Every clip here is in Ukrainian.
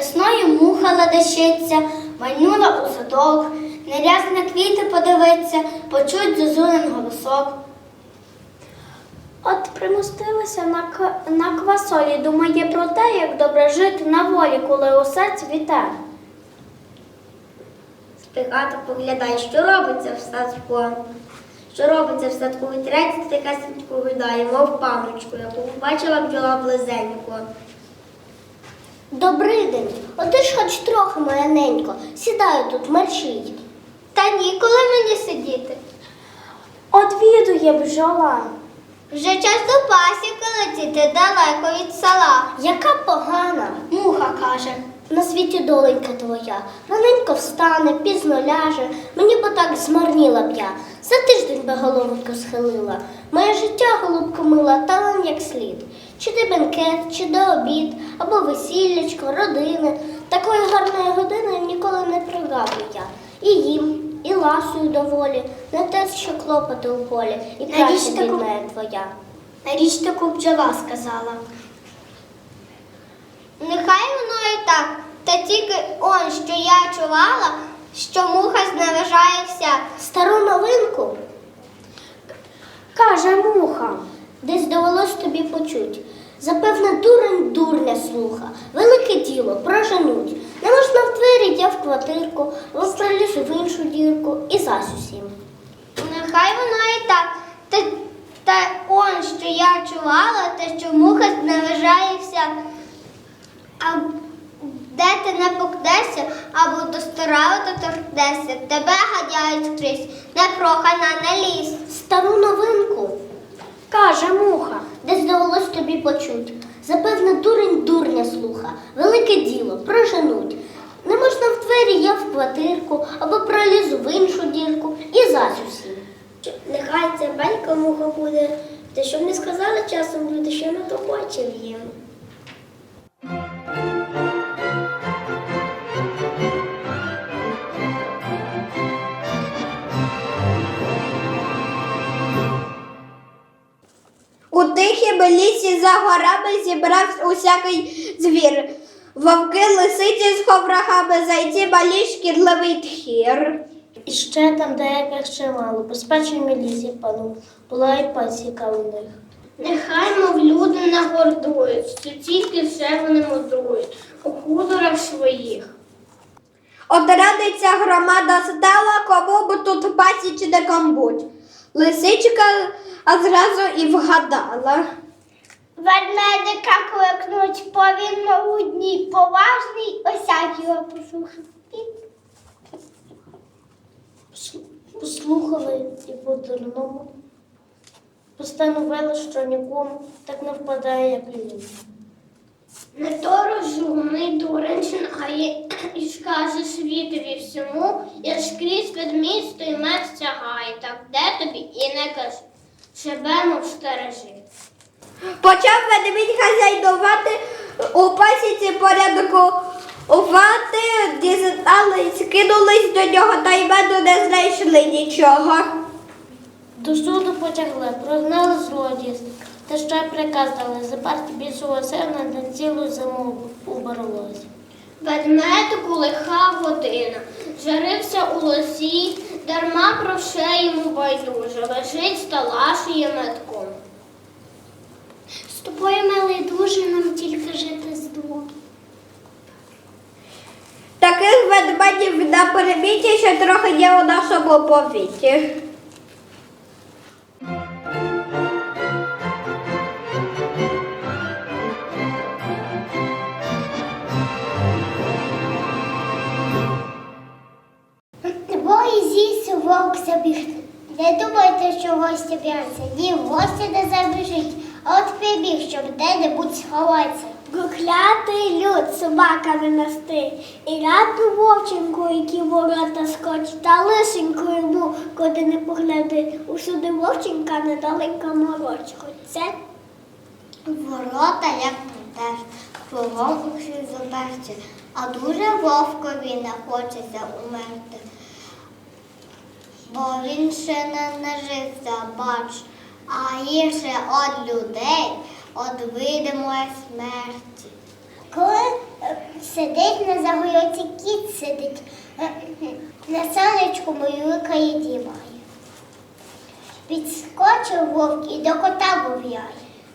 Весною муха ладашиться, майнула у садок, неряз на квіти подивиться, почуть зозулин голосок. От примостилася на, к- на квасолі, думає про те, як добре жити на волі, коли усе цвіте. Спігато поглядай, що робиться в садку. Що робиться в садку? Вітерець така садку гойдає, мов памочку, яку побачила бджола близенько. Добрий день. От ж хоч трохи моя ненько. Сідаю тут, мерщій. Та ніколи мені сидіти. Одвідує бджола. Вже час до пасіки летіти далеко від села. Яка погана, муха каже. На світі доленька твоя, раненько встане, пізно ляже, мені б так змарніла б я. За тиждень би головонько схилила. Моє життя, голубко мила, талан як слід. Чи де бенкет, чи де обід, або весіллячко, родини. Такої гарної години ніколи не прогавлю я. І їм, і ласую доволі, не те, що клопоти у полі, і краще таку- бідна твоя. Річ таку бджола сказала. Нехай воно і так, та тільки он, що я чувала, що муха зневажає всяк. Стару новинку? Каже муха. Десь довелось тобі почуть. Запевне, дурень дурня слуха. Велике діло, проженуть. Не можна в двері, я в квартирку, розстрілюсь в іншу дірку і зась усім. Нехай воно і так. Та, та он, що я чувала, те, що муха зневажає всяк. А де ти не покдешся, або до старого то торкнешся, тебе гадяють скрізь, непрохана не ліз. Стару новинку, каже муха, десь довелось тобі почуть. Запевне, дурень дурня слуха, велике діло, проженуть. Не можна в двері, я в квартирку, або пролізу в іншу дірку і зась. Нехай це батько муха буде, та щоб не сказали часом люди, що не хоче їм. Тихім лісі за горами зібрався усякий звір. Вовки, лисиці з ховрахами, зайці, малі, шкідливий тхір. І ще там деяких чимало, безпечному лісі пану, була і пасіка у них. Нехай, мов люди не гордують, що тільки все вони мудрують у худорах своїх. Отрадиться громада стала, кому б тут пасіч де комбуть. Лисичка а зразу і вгадала. Ведмедика кликнуть, бо він могутній, поважний, осяк його послухав. Послухали і по-дурному. Постановили, що нікому так не впадає, як він. Не то розумний дурень знає, і скаже світові всьому, я скрізь від міста і меч тягає, так де тобі і не кажи. Себе мов стережи. Почав ведмідь хазяйнувати у пасіці порядкувати, дізнались, кинулись до нього, та й меду не знайшли нічого. До суду потягли, прогнали злодійств, та ще й приказ дали заперти більшого сина на цілу зиму уборолося. Ведмедику лиха година, жарився у лосі, дарма про йому байдуже, лежить сталашує метком. З тобою, милий, дуже нам тільки жити з двох. Таких ведмедів на перебіті ще трохи є у нашому повіті. Думайте, що гостя б'ється. Ні, гостя не забіжить, а от прибіг, щоб де-небудь сховатися. Проклятий люд собаками насти, і раду вовченку, які ворота скочить, та лисенько йому, куди не погляди. Усюди вовченка недалеко мороч. Хоч це ворота, як теж, кругом усі заперті, а дуже вовкові не хочеться умерти. Бо він ще не нажився, бач, а гірше від людей, від видимої смерті. Коли Сидить на загородці кіт сидить, е, на сонечку миликає діває. Підскочив вовк і до кота вов'яє.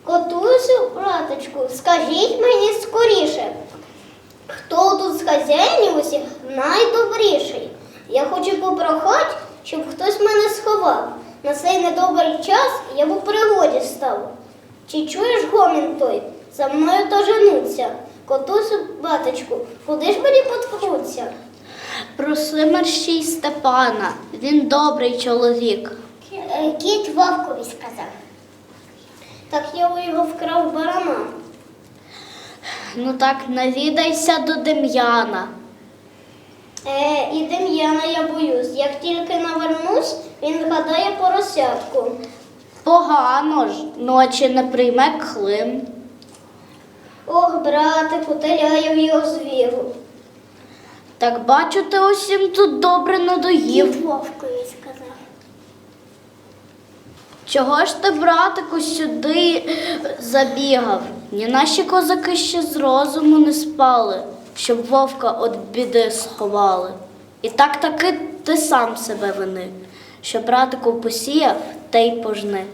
Котусю, браточку, скажіть мені скоріше, хто тут з хазяїнів усіх найдобріший? Я хочу попрохати, щоб хтось мене сховав. На цей недобрий час я б у пригоді став. Чи чуєш гомін той? За мною то женуться. Котусю, батечку, куди ж мені поткнуться? Проси мерщій Степана, він добрий чоловік. Е, Кіт вовкові сказав. Так я у його вкрав барана. Ну так навідайся до Дем'яна. Е, і Дем'яна я боюсь. Як тільки навернусь, він гадає поросятку. Погано ж, ночі не прийме клин. Ох, братику, в його звіру. Так бачу, ти усім тут добре надоїв. Кіт вовкові сказав. Чого ж ти, братику, сюди забігав? Ні наші козаки ще з розуму не спали, щоб вовка від біди сховали. І так таки ти сам себе вини, що братику посіяв, те й пожни.